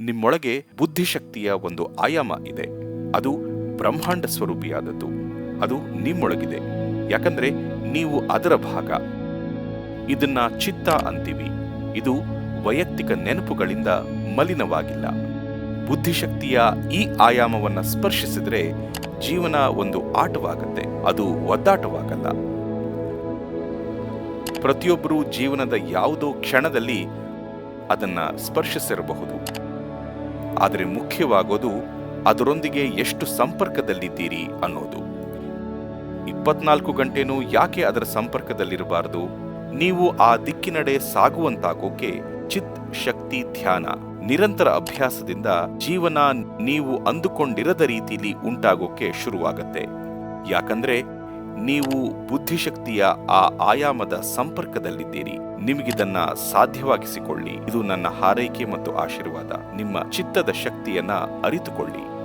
ನಿಮ್ಮೊಳಗೆ ಬುದ್ಧಿಶಕ್ತಿಯ ಒಂದು ಆಯಾಮ ಇದೆ. ಅದು ಬ್ರಹ್ಮಾಂಡ ಸ್ವರೂಪಿಯಾದದ್ದು. ಅದು ನಿಮ್ಮೊಳಗಿದೆ. ಯಾಕಂದ್ರೆ ನೀವು ಅದರ ಭಾಗ. ಇದನ್ನ ಚಿತ್ತ ಅಂತೀವಿ. ಇದು ವೈಯಕ್ತಿಕ ನೆನಪುಗಳಿಂದ ಮಲಿನವಾಗಿಲ್ಲ. ಬುದ್ಧಿಶಕ್ತಿಯ ಈ ಆಯಾಮವನ್ನು ಸ್ಪರ್ಶಿಸಿದ್ರೆ ಜೀವನ ಒಂದು ಆಟವಾಗತ್ತೆ. ಅದು ಒದ್ದಾಟವಾಗಲ್ಲ. ಪ್ರತಿಯೊಬ್ಬರೂ ಜೀವನದ ಯಾವುದೋ ಕ್ಷಣದಲ್ಲಿ ಅದನ್ನ ಸ್ಪರ್ಶಿಸಿರಬಹುದು. ಆದರೆ ಮುಖ್ಯವಾಗೋದು ಅದರೊಂದಿಗೆ ಎಷ್ಟು ಸಂಪರ್ಕದಲ್ಲಿದ್ದೀರಿ ಅನ್ನೋದು. ಇಪ್ಪತ್ನಾಲ್ಕು ಗಂಟೆನೂ ಯಾಕೆ ಅದರ ಸಂಪರ್ಕದಲ್ಲಿರಬಾರದು? ನೀವು ಆ ದಿಕ್ಕಿನಡೆ ಸಾಗುವಂತಾಗೋಕೆ ಚಿತ್ ಶಕ್ತಿ ಧ್ಯಾನ, ನಿರಂತರ ಅಭ್ಯಾಸದಿಂದ ಜೀವನ ನೀವು ಅಂದುಕೊಂಡಿರದ ರೀತಿಯಲ್ಲಿ ಉಂಟಾಗೋಕೆ ಶುರುವಾಗತ್ತೆ. ಯಾಕಂದ್ರೆ ನೀವು ಬುದ್ಧಿಶಕ್ತಿಯ ಆ ಆಯಾಮದ ಸಂಪರ್ಕದಲ್ಲಿದ್ದೀರಿ. ನಿಮಗಿದನ್ನ ಸಾಧ್ಯವಾಗಿಸಿಕೊಳ್ಳಿ. ಇದು ನನ್ನ ಹಾರೈಕೆ ಮತ್ತು ಆಶೀರ್ವಾದ. ನಿಮ್ಮ ಚಿತ್ತದ ಶಕ್ತಿಯನ್ನ ಅರಿತುಕೊಳ್ಳಿ.